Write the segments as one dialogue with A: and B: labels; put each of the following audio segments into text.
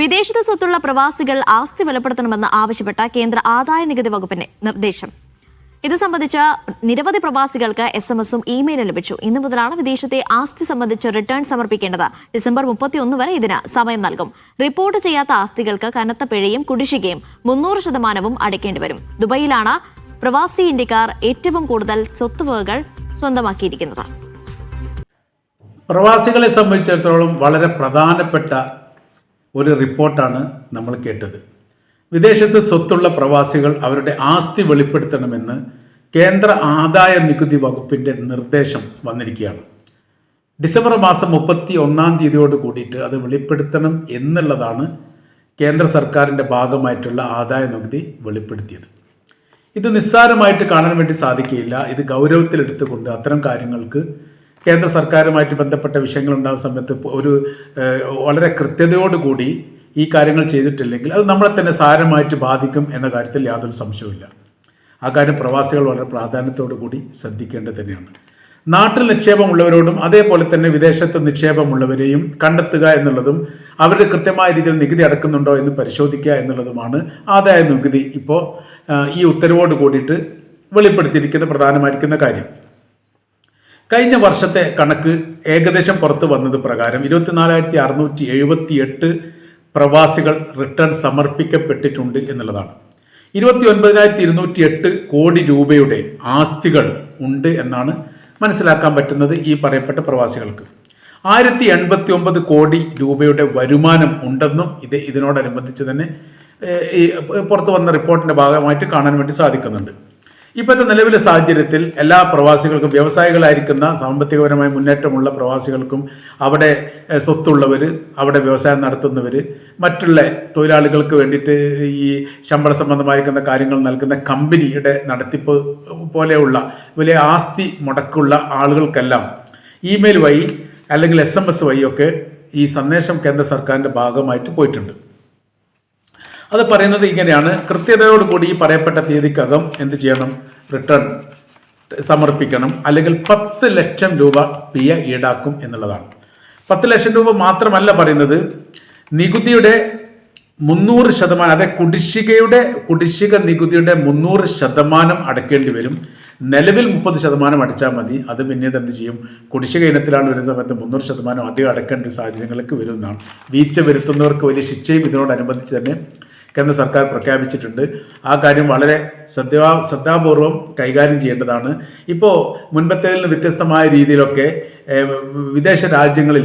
A: വിദേശത്ത് സ്വത്തുള്ള പ്രവാസികൾ ആസ്തി വെളിപ്പെടുത്തണമെന്ന് ആവശ്യപ്പെട്ട കേന്ദ്ര ആദായ നികുതി വകുപ്പിന്റെ നിർദ്ദേശം. ഇത് സംബന്ധിച്ച നിരവധി പ്രവാസികൾക്ക് എസ് എം എസും ഇമെയിലും ലഭിച്ചു. ഇന്നു മുതലാണ് വിദേശത്തെ ആസ്തി സംബന്ധിച്ച് റിട്ടേൺ സമർപ്പിക്കേണ്ടത്. ഡിസംബർ മുപ്പത്തിയൊന്ന് വരെ ഇതിന് സമയം നൽകും. റിപ്പോർട്ട് ചെയ്യാത്ത ആസ്തികൾക്ക് കനത്ത പിഴയും കുടിശ്ശികയും മുന്നൂറ് ശതമാനവും അടയ്ക്കേണ്ടി വരും. ദുബൈയിലാണ് പ്രവാസി ഇന്ത്യക്കാർ ഏറ്റവും കൂടുതൽ സ്വത്തുവകകൾ സ്വന്തമാക്കിയിരിക്കുന്നത്.
B: പ്രവാസികളെ സംബന്ധിച്ചിടത്തോളം വളരെ പ്രധാനപ്പെട്ട ഒരു റിപ്പോർട്ടാണ് നമ്മൾ കേട്ടത്. വിദേശത്ത് സ്വത്തുള്ള പ്രവാസികൾ അവരുടെ ആസ്തി വെളിപ്പെടുത്തണമെന്ന് കേന്ദ്ര ആദായ നികുതി വകുപ്പിന്റെ നിർദ്ദേശം വന്നിരിക്കുകയാണ്. ഡിസംബർ മാസം മുപ്പത്തി ഒന്നാം തീയതിയോട് കൂടിയിട്ട് അത് വെളിപ്പെടുത്തണം എന്നുള്ളതാണ് കേന്ദ്ര സർക്കാരിന്റെ ഭാഗമായിട്ടുള്ള ആദായ നികുതി വെളിപ്പെടുത്തിയത്. ഇത് നിസ്സാരമായിട്ട് കാണാൻ വേണ്ടി സാധിക്കുകയില്ല. ഇത് ഗൗരവത്തിലെടുത്തുകൊണ്ട് അത്തരം കാര്യങ്ങൾക്ക് കേന്ദ്ര സർക്കാരുമായിട്ട് ബന്ധപ്പെട്ട വിഷയങ്ങൾ ഉണ്ടാകുന്ന സമയത്ത് ഒരു വളരെ കൃത്യതയോടുകൂടി ഈ കാര്യങ്ങൾ ചെയ്തിട്ടില്ലെങ്കിൽ അത് നമ്മളെ തന്നെ സാരമായിട്ട് ബാധിക്കും എന്ന കാര്യത്തിൽ യാതൊരു സംശയവുമില്ല. ആ കാര്യം പ്രവാസികൾ വളരെ പ്രാധാന്യത്തോടു കൂടി ശ്രദ്ധിക്കേണ്ടത് തന്നെയാണ്. നാട്ടിൽ നിക്ഷേപമുള്ളവരോടും അതേപോലെ തന്നെ വിദേശത്ത് നിക്ഷേപമുള്ളവരെയും കണ്ടെത്തുക എന്നുള്ളതും അവരുടെ കൃത്യമായ രീതിയിൽ നികുതി അടക്കുന്നുണ്ടോ എന്ന് പരിശോധിക്കുക എന്നുള്ളതുമാണ് ആദായ നികുതി ഇപ്പോൾ ഈ ഉത്തരവോട് കൂടിയിട്ട് വെളിപ്പെടുത്തിയിരിക്കുന്ന പ്രധാനമായിരിക്കുന്ന കാര്യം. കഴിഞ്ഞ വർഷത്തെ കണക്ക് ഏകദേശം പുറത്തു വന്നത് പ്രകാരം ഇരുപത്തിനാലായിരത്തി അറുന്നൂറ്റി എഴുപത്തി എട്ട് പ്രവാസികൾ റിട്ടേൺ സമർപ്പിക്കപ്പെട്ടിട്ടുണ്ട് എന്നുള്ളതാണ്. ഇരുപത്തി ഒൻപതിനായിരത്തി ഇരുന്നൂറ്റി എട്ട് കോടി രൂപയുടെ ആസ്തികൾ ഉണ്ട് എന്നാണ് മനസ്സിലാക്കാൻ പറ്റുന്നത് ഈ പറയപ്പെട്ട പ്രവാസികൾക്ക്. ആയിരത്തി എൺപത്തി ഒമ്പത് കോടി രൂപയുടെ വരുമാനം ഉണ്ടെന്നും ഇത് ഇതിനോടനുബന്ധിച്ച് തന്നെ ഈ പുറത്തു വന്ന റിപ്പോർട്ടിന്റെ ഭാഗമായിട്ട് കാണാൻ വേണ്ടി സാധിക്കുന്നുണ്ട്. ഇപ്പോഴത്തെ നിലവിലെ സാഹചര്യത്തിൽ എല്ലാ പ്രവാസികൾക്കും വ്യവസായികളായിരിക്കുന്ന സാമ്പത്തികപരമായ മുന്നേറ്റമുള്ള പ്രവാസികൾക്കും അവിടെ സ്വത്തുള്ളവർ അവിടെ വ്യവസായം നടത്തുന്നവർ മറ്റുള്ള തൊഴിലാളികൾക്ക് വേണ്ടിയിട്ട് ഈ ശമ്പള സംബന്ധമായിരിക്കുന്ന കാര്യങ്ങൾ നൽകുന്ന കമ്പനിയുടെ നടത്തിപ്പ് പോലെയുള്ള വലിയ ആസ്തി മുടക്കുള്ള ആളുകൾക്കെല്ലാം ഇമെയിൽ വഴി അല്ലെങ്കിൽ എസ് എം എസ് വഴിയൊക്കെ ഈ സന്ദേശം കേന്ദ്ര സർക്കാരിന്റെ ഭാഗമായിട്ട് പോയിട്ടുണ്ട്. അത് പറയുന്നത് ഇങ്ങനെയാണ്. കൃത്യതയോടുകൂടി ഈ പറയപ്പെട്ട തീയതിക്കകം എന്ത് ചെയ്യണം? റിട്ടേൺ സമർപ്പിക്കണം അല്ലെങ്കിൽ പത്ത് ലക്ഷം രൂപ പിയ ഈടാക്കും എന്നുള്ളതാണ്. പത്ത് ലക്ഷം രൂപ മാത്രമല്ല പറയുന്നത് നികുതിയുടെ മുന്നൂറ് ശതമാനം അതായത് കുടിശ്ശികയുടെ കുടിശ്ശിക നികുതിയുടെ മുന്നൂറ് ശതമാനം അടക്കേണ്ടി വരും. നിലവിൽ മുപ്പത് ശതമാനം അടച്ചാൽ മതി. അത് പിന്നീട് എന്ത് ചെയ്യും? കുടിശ്ശിക ഇനത്തിലാണ് വരുന്ന സമയത്ത് മുന്നൂറ് ശതമാനം അധികം അടക്കേണ്ട സാഹചര്യങ്ങളൊക്കെ വരുന്നതാണ്. വീഴ്ച വരുത്തുന്നവർക്ക് വലിയ ശിക്ഷയും ഇതിനോടനുബന്ധിച്ച് തന്നെ കേന്ദ്ര സർക്കാർ പ്രഖ്യാപിച്ചിട്ടുണ്ട്. ആ കാര്യം വളരെ ശ്രദ്ധാ ശ്രദ്ധാപൂർവം കൈകാര്യം ചെയ്യേണ്ടതാണ്. ഇപ്പോൾ മുൻപത്തേതിൽ നിന്ന് വ്യത്യസ്തമായ രീതിയിലൊക്കെ വിദേശ രാജ്യങ്ങളിൽ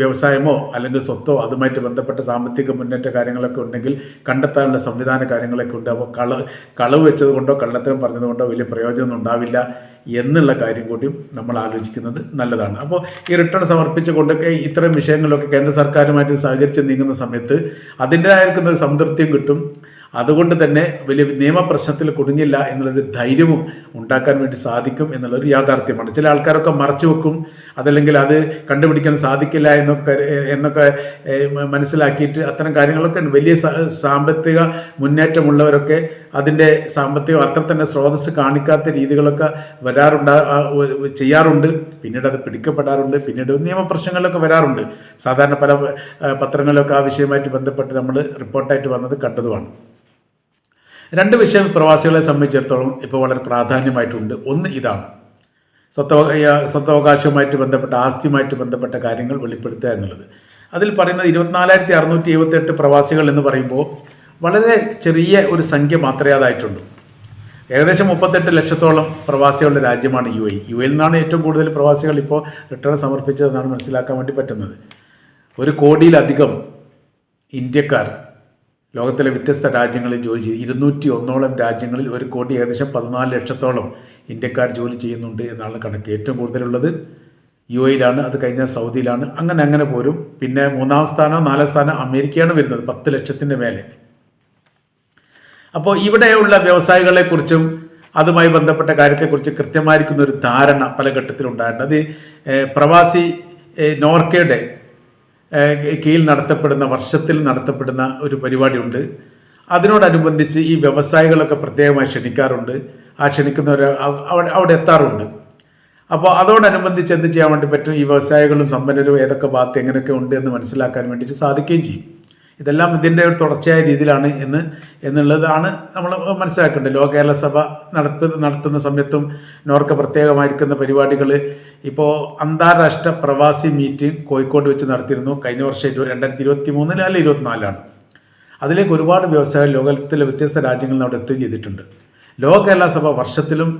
B: വ്യവസായമോ അല്ലെങ്കിൽ സ്വത്തോ അതുമായിട്ട് ബന്ധപ്പെട്ട സാമ്പത്തിക മുന്നേറ്റ കാര്യങ്ങളൊക്കെ ഉണ്ടെങ്കിൽ കണ്ടെത്താനുള്ള സംവിധാന കാര്യങ്ങളൊക്കെ ഉണ്ട്. അപ്പോൾ കള കളവ് വെച്ചത് കൊണ്ടോ കള്ളത്തരം പറഞ്ഞത് കൊണ്ടോ വലിയ പ്രയോജനം ഉണ്ടാവില്ല. എന്നുള്ള കാര്യം കൂടിയും നമ്മൾ ആലോചിക്കുന്നത് നല്ലതാണ്. അപ്പോൾ ഈ റിട്ടേൺ സമർപ്പിച്ചുകൊണ്ടൊക്കെ ഇത്തരം വിഷയങ്ങളൊക്കെ കേന്ദ്ര സർക്കാരുമായിട്ട് സഹകരിച്ച് നീങ്ങുന്ന സമയത്ത് അതിന്റെതായിരിക്കുന്ന ഒരു സംതൃപ്തിയും കിട്ടും. അതുകൊണ്ട് തന്നെ വലിയ നിയമപ്രശ്നത്തിൽ കുടുങ്ങില്ല എന്നുള്ളൊരു ധൈര്യവും ഉണ്ടാക്കാൻ വേണ്ടി സാധിക്കും എന്നുള്ളൊരു യാഥാർത്ഥ്യമാണ്. ചില ആൾക്കാരൊക്കെ മറച്ചു വെക്കും. അതല്ലെങ്കിൽ അത് കണ്ടുപിടിക്കാൻ സാധിക്കില്ല എന്നൊക്കെ എന്നൊക്കെ മനസ്സിലാക്കിയിട്ട് അത്തരം കാര്യങ്ങളൊക്കെ വലിയ സാമ്പത്തിക മുന്നേറ്റമുള്ളവരൊക്കെ അതിന്റെ സാമ്പത്തിക അത്ര തന്നെ സ്രോതസ് കാണിക്കാത്ത രീതികളൊക്കെ വരാറുണ്ടാ ചെയ്യാറുണ്ട്. പിന്നീട് അത് പിടിക്കപ്പെടാറുണ്ട്. പിന്നീട് നിയമപ്രശ്നങ്ങളിലൊക്കെ വരാറുണ്ട്. സാധാരണ പല പത്രങ്ങളിലൊക്കെ ആ വിഷയമായിട്ട് ബന്ധപ്പെട്ട് നമ്മൾ റിപ്പോർട്ടായിട്ട് വന്നത് കണ്ടതുമാണ്. രണ്ട് വിഷയം പ്രവാസികളെ സംബന്ധിച്ചിടത്തോളം ഇപ്പോൾ വളരെ പ്രാധാന്യമായിട്ടുണ്ട്. ഒന്ന് ഇതാണ്. സ്വത്തവ സ്വത്തവകാശവുമായിട്ട് ബന്ധപ്പെട്ട ആസ്തിയുമായിട്ട് ബന്ധപ്പെട്ട കാര്യങ്ങൾ വെളിപ്പെടുത്തുക എന്നുള്ളത്. അതിൽ പറയുന്നത് ഇരുപത്തിനാലായിരത്തി അറുന്നൂറ്റി എഴുപത്തെട്ട് പ്രവാസികൾ എന്ന് പറയുമ്പോൾ വളരെ ചെറിയ ഒരു സംഖ്യ മാത്രമേ അതായിട്ടുള്ളൂ. ഏകദേശം മുപ്പത്തെട്ട് ലക്ഷത്തോളം പ്രവാസികളുടെ രാജ്യമാണ് യു എ. യു എയിൽ നിന്നാണ് ഏറ്റവും കൂടുതൽ പ്രവാസികൾ ഇപ്പോൾ റിട്ടേൺ സമർപ്പിച്ചതെന്നാണ് മനസ്സിലാക്കാൻ വേണ്ടി പറ്റുന്നത്. ഒരു കോടിയിലധികം ഇന്ത്യക്കാർ ലോകത്തിലെ വ്യത്യസ്ത രാജ്യങ്ങളിൽ ജോലി ചെയ്തു. ഇരുന്നൂറ്റി ഒന്നോളം രാജ്യങ്ങളിൽ ഒരു കോടി ഏകദേശം പതിനാല് ലക്ഷത്തോളം ഇന്ത്യക്കാർ ജോലി ചെയ്യുന്നുണ്ട് എന്നാണ് കണക്ക്. ഏറ്റവും കൂടുതലുള്ളത് യു എയിലാണ് അത് കഴിഞ്ഞാൽ സൗദിയിലാണ്. അങ്ങനെ അങ്ങനെ പോരും. പിന്നെ മൂന്നാം സ്ഥാനം നാലാം സ്ഥാനം അമേരിക്കയാണ് വരുന്നത് പത്ത് ലക്ഷത്തിന്റെ മേലെ. അപ്പോൾ ഇവിടെയുള്ള വ്യവസായികളെക്കുറിച്ചും അതുമായി ബന്ധപ്പെട്ട കാര്യത്തെക്കുറിച്ച് കൃത്യമായിരിക്കുന്ന ഒരു ധാരണ പല ഘട്ടത്തിലുണ്ടായിട്ടുണ്ട്. അത് പ്രവാസി നോർക്കയുടെ കീഴിൽ നടത്തപ്പെടുന്ന വർഷത്തിൽ നടത്തപ്പെടുന്ന ഒരു പരിപാടിയുണ്ട്. അതിനോടനുബന്ധിച്ച് ഈ വ്യവസായികളൊക്കെ പ്രത്യേകമായി ക്ഷണിക്കാറുണ്ട്. ആ ക്ഷണിക്കുന്നവർ അവിടെ അവിടെ എത്താറുണ്ട്. അപ്പോൾ അതോടനുബന്ധിച്ച് എന്ത് ചെയ്യാൻ വേണ്ടി പറ്റും? ഈ വ്യവസായികളും സമ്പന്നരും ഏതൊക്കെ ഭാഗത്ത് എങ്ങനെയൊക്കെ ഉണ്ട് എന്ന് മനസ്സിലാക്കാൻ വേണ്ടിയിട്ട് സാധിക്കുകയും ചെയ്യും. ഇതെല്ലാം ഇതിന്റെ ഒരു തുടർച്ചയായ രീതിയിലാണ് എന്ന് എന്നുള്ളതാണ് നമ്മൾ മനസ്സിലാക്കേണ്ടത്. ലോക കേരള സഭ നടത്ത നടത്തുന്ന സമയത്തും നോർക്ക പ്രത്യേകമായിരിക്കുന്ന പരിപാടികൾ ഇപ്പോൾ അന്താരാഷ്ട്ര പ്രവാസി മീറ്റിംഗ് കോഴിക്കോട് വെച്ച് നടത്തിയിരുന്നു. കഴിഞ്ഞ വർഷം രണ്ടായിരത്തി ഇരുപത്തി മൂന്നിൽ അല്ല ഇരുപത്തിനാലിലാണ്. അതിലേക്ക് ഒരുപാട് വ്യവസായ ലോകത്തിലെ വ്യത്യസ്ത രാജ്യങ്ങളിൽ അവിടെ എത്തുകയും ചെയ്തിട്ടുണ്ട്. ലോക കേരള സഭ വർഷത്തിലും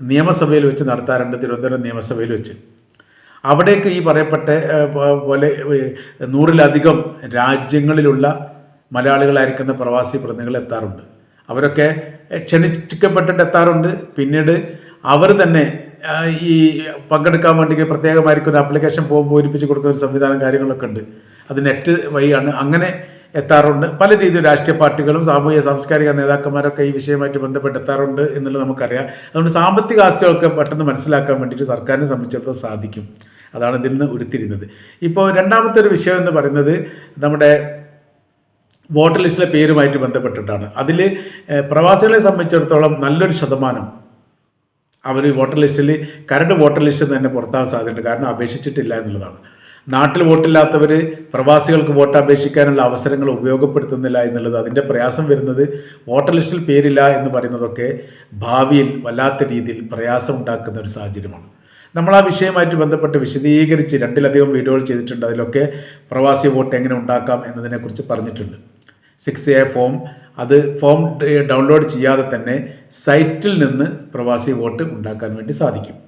B: നിയമസഭയിൽ വെച്ച് നടത്താറുണ്ട്. തിരുവനന്തപുരം നിയമസഭയിൽ വെച്ച്. അവിടേക്ക് ഈ പറയപ്പെട്ട പോലെ നൂറിലധികം രാജ്യങ്ങളിലുള്ള മലയാളികളായിരിക്കുന്ന പ്രവാസി പ്രതിനിധികൾ എത്താറുണ്ട്. അവരൊക്കെ ക്ഷണിക്കപ്പെട്ടിട്ട് എത്താറുണ്ട്. പിന്നീട് അവർ തന്നെ ഈ പങ്കെടുക്കാൻ വേണ്ടി പ്രത്യേകമായിരിക്കും ഒരു ആപ്ലിക്കേഷൻ ഫോം പൂരിപ്പിച്ച് കൊടുക്കുന്ന ഒരു സംവിധാനം കാര്യങ്ങളൊക്കെ ഉണ്ട്. അത് നെറ്റ് വഴിയാണ്. അങ്ങനെ എത്താറുണ്ട്. പല രീതിയിൽ രാഷ്ട്രീയ പാർട്ടികളും സാമൂഹിക സാംസ്കാരിക നേതാക്കന്മാരൊക്കെ ഈ വിഷയമായിട്ട് ബന്ധപ്പെട്ട് എത്താറുണ്ട് എന്നുള്ളത് നമുക്കറിയാം. അതുകൊണ്ട് സാമ്പത്തിക ആസ്തികളൊക്കെ പെട്ടെന്ന് മനസ്സിലാക്കാൻ വേണ്ടിയിട്ട് സർക്കാരിനെ സംബന്ധിച്ചിടത്തോളം സാധിക്കും. അതാണ് ഇതിൽ നിന്ന് ഉരുത്തിരിയുന്നത് ഇപ്പോൾ രണ്ടാമത്തെ ഒരു വിഷയം എന്ന് പറയുന്നത് നമ്മുടെ വോട്ടർ ലിസ്റ്റിലെ പേരുമായിട്ട് ബന്ധപ്പെട്ടിട്ടാണ്. അതിൽ പ്രവാസികളെ സംബന്ധിച്ചിടത്തോളം നല്ലൊരു ശതമാനം അവർ വോട്ടർ ലിസ്റ്റിൽ കരട് വോട്ടർ ലിസ്റ്റിൽ നിന്ന് തന്നെ പുറത്താകാൻ സാധ്യതയുണ്ട്. കാരണം അപേക്ഷിച്ചിട്ടില്ല എന്നുള്ളതാണ്. നാട്ടിൽ വോട്ടില്ലാത്തവർ പ്രവാസികൾക്ക് വോട്ട് അപേക്ഷിക്കാനുള്ള അവസരങ്ങൾ ഉപയോഗപ്പെടുത്തുന്നില്ല എന്നുള്ളത് അതിന്റെ പ്രയാസം വരുന്നത് വോട്ടർ ലിസ്റ്റിൽ പേരില്ല എന്ന് പറയുന്നതൊക്കെ ഭാവിയിൽ വല്ലാത്ത രീതിയിൽ പ്രയാസം ഉണ്ടാക്കുന്ന ഒരു സാഹചര്യമാണ്. നമ്മൾ ആ വിഷയമായിട്ട് ബന്ധപ്പെട്ട് വിശദീകരിച്ച് രണ്ടിലധികം വീഡിയോകൾ ചെയ്തിട്ടുണ്ട്. അതിലൊക്കെ പ്രവാസി വോട്ട് എങ്ങനെ ഉണ്ടാക്കാം എന്നതിനെക്കുറിച്ച് പറഞ്ഞിട്ടുണ്ട്. സിക്സ് എ ഫോം അത് ഫോം ഡൗൺലോഡ് ചെയ്യാതെ തന്നെ സൈറ്റിൽ നിന്ന് പ്രവാസി വോട്ട് ഉണ്ടാക്കാൻ വേണ്ടി സാധിക്കും.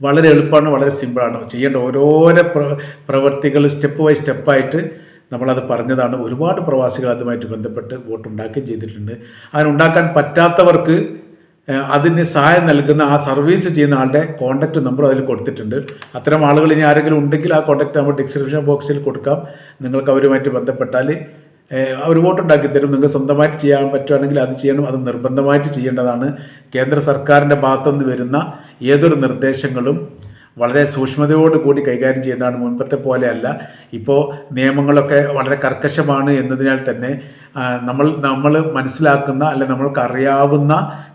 B: വളരെ എളുപ്പമാണ് വളരെ സിമ്പിളാണ്. ചെയ്യേണ്ട ഓരോരോ പ്ര പ്രവൃത്തികൾ സ്റ്റെപ്പ് ബൈ സ്റ്റെപ്പായിട്ട് നമ്മളത് പറഞ്ഞതാണ്. ഒരുപാട് പ്രവാസികൾ അതുമായിട്ട് ബന്ധപ്പെട്ട് വോട്ട് ഉണ്ടാക്കുകയും ചെയ്തിട്ടുണ്ട് അതിനുണ്ടാക്കാൻ പറ്റാത്തവർക്ക് അതിന് സഹായം നൽകുന്ന ആ സർവീസ് ചെയ്യുന്ന ആളുടെ കോൺടാക്റ്റ് നമ്പർ അതിൽ കൊടുത്തിട്ടുണ്ട്. അത്തരം ആളുകൾ ഇനി ആരെങ്കിലും ഉണ്ടെങ്കിൽ ആ കോൺടാക്റ്റ് നമ്പർ ഡിസ്ക്രിപ്ഷൻ ബോക്സിൽ കൊടുക്കാം. നിങ്ങൾക്ക് അവരുമായിട്ട് ബന്ധപ്പെട്ടാൽ ഏഹ്, അവർ വോട്ട് ഉണ്ടാക്കി തരും. നിങ്ങൾക്ക് സ്വന്തമായിട്ട് ചെയ്യാൻ പറ്റുകയാണെങ്കിൽ അത് ചെയ്യണം. അത് നിർബന്ധമായിട്ട് ചെയ്യേണ്ടതാണ്. കേന്ദ്ര സർക്കാരിന്റെ ഭാഗത്തുനിന്ന് വരുന്ന ഏതൊരു നിർദ്ദേശങ്ങളും വളരെ സൂക്ഷ്മതയോട് കൂടി കൈകാര്യം ചെയ്യേണ്ടതാണ്. മുൻപത്തെ പോലെയല്ല ഇപ്പോൾ നിയമങ്ങളൊക്കെ വളരെ കർക്കശമാണ് എന്നതിനാൽ തന്നെ നമ്മൾ നമ്മൾ മനസ്സിലാക്കുന്ന അല്ലെ നമ്മൾക്ക് അറിയാവുന്ന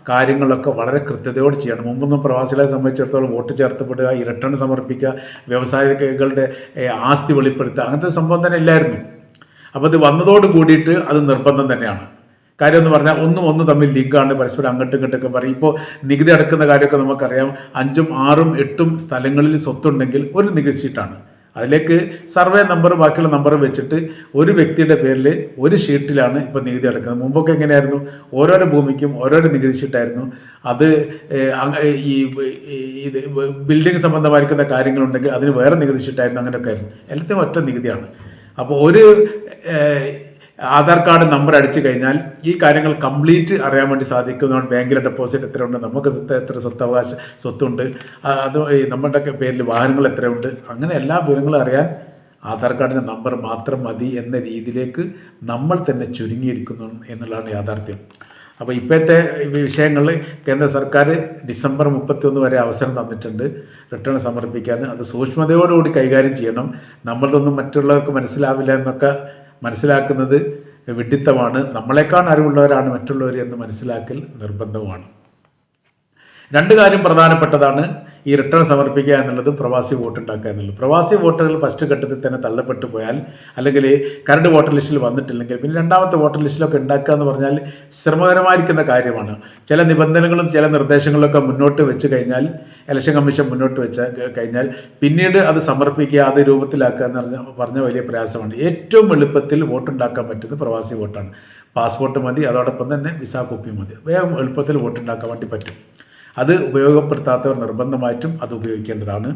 B: കാര്യങ്ങളൊക്കെ വളരെ കൃത്യതയോട് ചെയ്യണം. മുമ്പൊന്നും പ്രവാസികളെ സംബന്ധിച്ചിടത്തോളം വോട്ട് ചേർത്തപ്പെടുക ഇരട്ടൺ സമർപ്പിക്കുക വ്യവസായികളുടെ ആസ്തി വെളിപ്പെടുത്തുക അങ്ങനത്തെ സംഭവം തന്നെ ഇല്ലായിരുന്നു. അപ്പോൾ ഇത് വന്നതോട് കൂടിയിട്ട് അത് നിർബന്ധം തന്നെയാണ്. കാര്യം എന്ന് പറഞ്ഞാൽ ഒന്നും ഒന്നും തമ്മിൽ ലിങ്കാണ് പരസ്പരം അങ്ങോട്ടും ഇങ്ങോട്ടൊക്കെ പറയും. ഇപ്പോൾ നികുതി അടക്കുന്ന കാര്യമൊക്കെ നമുക്കറിയാം. അഞ്ചും ആറും എട്ടും സ്ഥലങ്ങളിൽ സ്വത്തുണ്ടെങ്കിൽ ഒരു നികുതി ഷീട്ടാണ് അതിലേക്ക് സർവേ നമ്പർ ബാക്കിയുള്ള നമ്പർ വെച്ചിട്ട് ഒരു വ്യക്തിയുടെ പേരിൽ ഒരു ഷീട്ടിലാണ് ഇപ്പോൾ നികുതി അടക്കുന്നത്. മുമ്പൊക്കെ എങ്ങനെയായിരുന്നു? ഓരോരോ ഭൂമിക്കും ഓരോരോ നികുതി ഷീട്ടായിരുന്നു അത് ഈ ഇത് ബിൽഡിംഗ് സംബന്ധമായിരിക്കുന്ന കാര്യങ്ങളുണ്ടെങ്കിൽ അതിന് വേറെ നികുതി ഷീട്ടായിരുന്നു അങ്ങനെയൊക്കെ ആയിരുന്നു. എല്ലാത്തിനും ഒറ്റ നികുതിയാണ്. അപ്പോൾ ഒരു ആധാർ കാർഡ് നമ്പർ അടിച്ചു കഴിഞ്ഞാൽ ഈ കാര്യങ്ങൾ കംപ്ലീറ്റ് അറിയാൻ വേണ്ടി സാധിക്കുന്നതാണ് ബാങ്കിലെ ഡെപ്പോസിറ്റ് എത്രയുണ്ട് നമുക്ക് എത്ര സ്വത്തവകാശ സ്വത്തുണ്ട് അത് നമ്മുടെ പേരിൽ വാഹനങ്ങൾ എത്രയുണ്ട് അങ്ങനെ എല്ലാ വിവരങ്ങളും അറിയാൻ ആധാർ കാർഡിന്റെ നമ്പർ മാത്രം മതി എന്ന രീതിയിലേക്ക് നമ്മൾ തന്നെ ചുരുങ്ങിയിരിക്കുന്നു എന്നുള്ളതാണ് യാഥാർത്ഥ്യം. അപ്പോൾ ഇപ്പോഴത്തെ വിഷയങ്ങളിൽ കേന്ദ്ര സർക്കാർ ഡിസംബർ മുപ്പത്തിയൊന്ന് വരെ അവസരം തന്നിട്ടുണ്ട്. റിട്ടേൺ സമർപ്പിക്കാൻ. അത് സൂക്ഷ്മതയോടുകൂടി കൈകാര്യം ചെയ്യണം. നമ്മളതൊന്നും മറ്റുള്ളവർക്ക് മനസ്സിലാവില്ല എന്നൊക്കെ മനസ്സിലാക്കുന്നത് വിഡിത്തമാണ്. നമ്മളെക്കാൾ അറിവുള്ളവരാണ് മറ്റുള്ളവർ എന്ന് മനസ്സിലാക്കൽ നിർബന്ധമാണ്. രണ്ട് കാര്യം പ്രധാനപ്പെട്ടതാണ്. ഈ റിട്ടേൺ സമർപ്പിക്കുക എന്നുള്ളത് പ്രവാസി വോട്ട് ഉണ്ടാക്കുക എന്നുള്ളത്. പ്രവാസി വോട്ടുകൾ ഫസ്റ്റ് ഘട്ടത്തിൽ തന്നെ തള്ളപ്പെട്ടു പോയാൽ അല്ലെങ്കിൽ കരട് വോട്ടർ ലിസ്റ്റിൽ വന്നിട്ടില്ലെങ്കിൽ പിന്നെ രണ്ടാമത്തെ വോട്ടർ ലിസ്റ്റിലൊക്കെ ഉണ്ടാക്കുക എന്ന് പറഞ്ഞാൽ ശ്രമകരമായിരിക്കുന്ന കാര്യമാണ്. ചില നിബന്ധനകളും ചില നിർദ്ദേശങ്ങളൊക്കെ മുന്നോട്ട് വെച്ച് കഴിഞ്ഞാൽ ഇലക്ഷൻ കമ്മീഷൻ മുന്നോട്ട് വെച്ച കഴിഞ്ഞാൽ പിന്നീട് അത് സമർപ്പിക്കുക അത് രൂപത്തിലാക്കുക എന്ന് പറഞ്ഞ പറഞ്ഞ വലിയ പ്രയാസമാണ്. ഏറ്റവും എളുപ്പത്തിൽ വോട്ടുണ്ടാക്കാൻ പറ്റുന്നത് പ്രവാസി വോട്ടാണ്. പാസ്പോർട്ട് മതി അതോടൊപ്പം തന്നെ വിസ കോപ്പി മതി. വേഗം എളുപ്പത്തിൽ വോട്ടുണ്ടാക്കാൻ വേണ്ടി പറ്റും. അത് ഉപയോഗപ്പെടുത്താത്തവർ നിർബന്ധമായിട്ടും അത് ഉപയോഗിക്കേണ്ടതാണ്.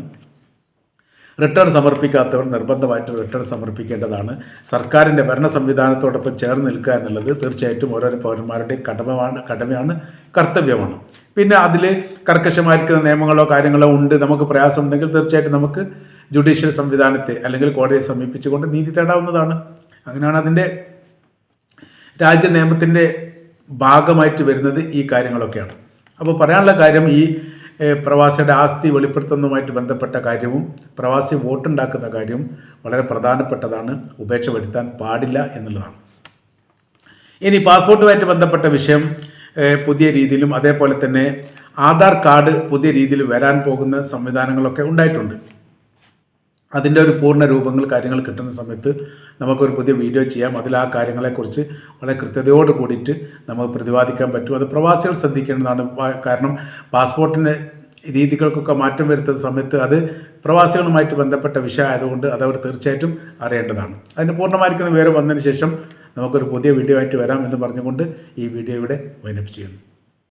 B: റിട്ടേൺ സമർപ്പിക്കാത്തവർ നിർബന്ധമായിട്ടും റിട്ടേൺ സമർപ്പിക്കേണ്ടതാണ്. സർക്കാരിന്റെ ഭരണ സംവിധാനത്തോടൊപ്പം ചേർന്ന് നിൽക്കുക എന്നുള്ളത് തീർച്ചയായിട്ടും ഓരോ പൗരന്മാരുടെയും കടമയാണ് കടമയാണ് കർത്തവ്യമാണ്. പിന്നെ അതിൽ കർക്കശമായിരിക്കുന്ന നിയമങ്ങളോ കാര്യങ്ങളോ ഉണ്ട് നമുക്ക് പ്രയാസമുണ്ടെങ്കിൽ തീർച്ചയായിട്ടും നമുക്ക് ജുഡീഷ്യൽ സംവിധാനത്തെ അല്ലെങ്കിൽ കോടതിയെ സമീപിച്ചുകൊണ്ട് നീതി തേടാവുന്നതാണ്. അങ്ങനെയാണ് അതിന്റെ രാജ്യ നിയമത്തിന്റെ ഭാഗമായിട്ട് വരുന്നത് ഈ കാര്യങ്ങളൊക്കെയാണ്. അപ്പോൾ പറയാനുള്ള കാര്യം ഈ പ്രവാസിയുടെ ആസ്തി വെളിപ്പെടുത്തുന്നതുമായിട്ട് ബന്ധപ്പെട്ട കാര്യവും പ്രവാസി വോട്ടുണ്ടാക്കുന്ന കാര്യവും വളരെ പ്രധാനപ്പെട്ടതാണ്. ഉപേക്ഷ വരുത്താൻ പാടില്ല എന്നുള്ളതാണ്. ഇനി പാസ്പോർട്ടുമായിട്ട് ബന്ധപ്പെട്ട വിഷയം പുതിയ രീതിയിലും അതേപോലെ തന്നെ ആധാർ കാർഡ് പുതിയ രീതിയിൽ വരാൻ പോകുന്ന സംവിധാനങ്ങളൊക്കെ ഉണ്ടായിട്ടുണ്ട്. അതിന്റെ ഒരു പൂർണ രൂപങ്ങൾ കാര്യങ്ങൾ കിട്ടുന്ന സമയത്ത് നമുക്കൊരു പുതിയ വീഡിയോ ചെയ്യാം. അതിൽ ആ കാര്യങ്ങളെക്കുറിച്ച് വളരെ കൃത്യതയോട് കൂടിയിട്ട് നമുക്ക് പ്രതിപാദിക്കാൻ പറ്റും. അത് പ്രവാസികൾ ശ്രദ്ധിക്കേണ്ടതാണ്. കാരണം പാസ്പോർട്ടിന്റെ രീതികൾക്കൊക്കെ മാറ്റം വരുത്തുന്ന സമയത്ത് അത് പ്രവാസികളുമായിട്ട് ബന്ധപ്പെട്ട വിഷയമായതുകൊണ്ട് അത് അവർ തീർച്ചയായിട്ടും അറിയേണ്ടതാണ്. അതിന് പൂർണമായിരിക്കുന്ന വിവരം വന്നതിന് ശേഷം നമുക്കൊരു പുതിയ വീഡിയോ ആയിട്ട് വരാം എന്ന് പറഞ്ഞുകൊണ്ട് ഈ വീഡിയോ ഇവിടെ വൈനപ്പ് ചെയ്യുന്നു.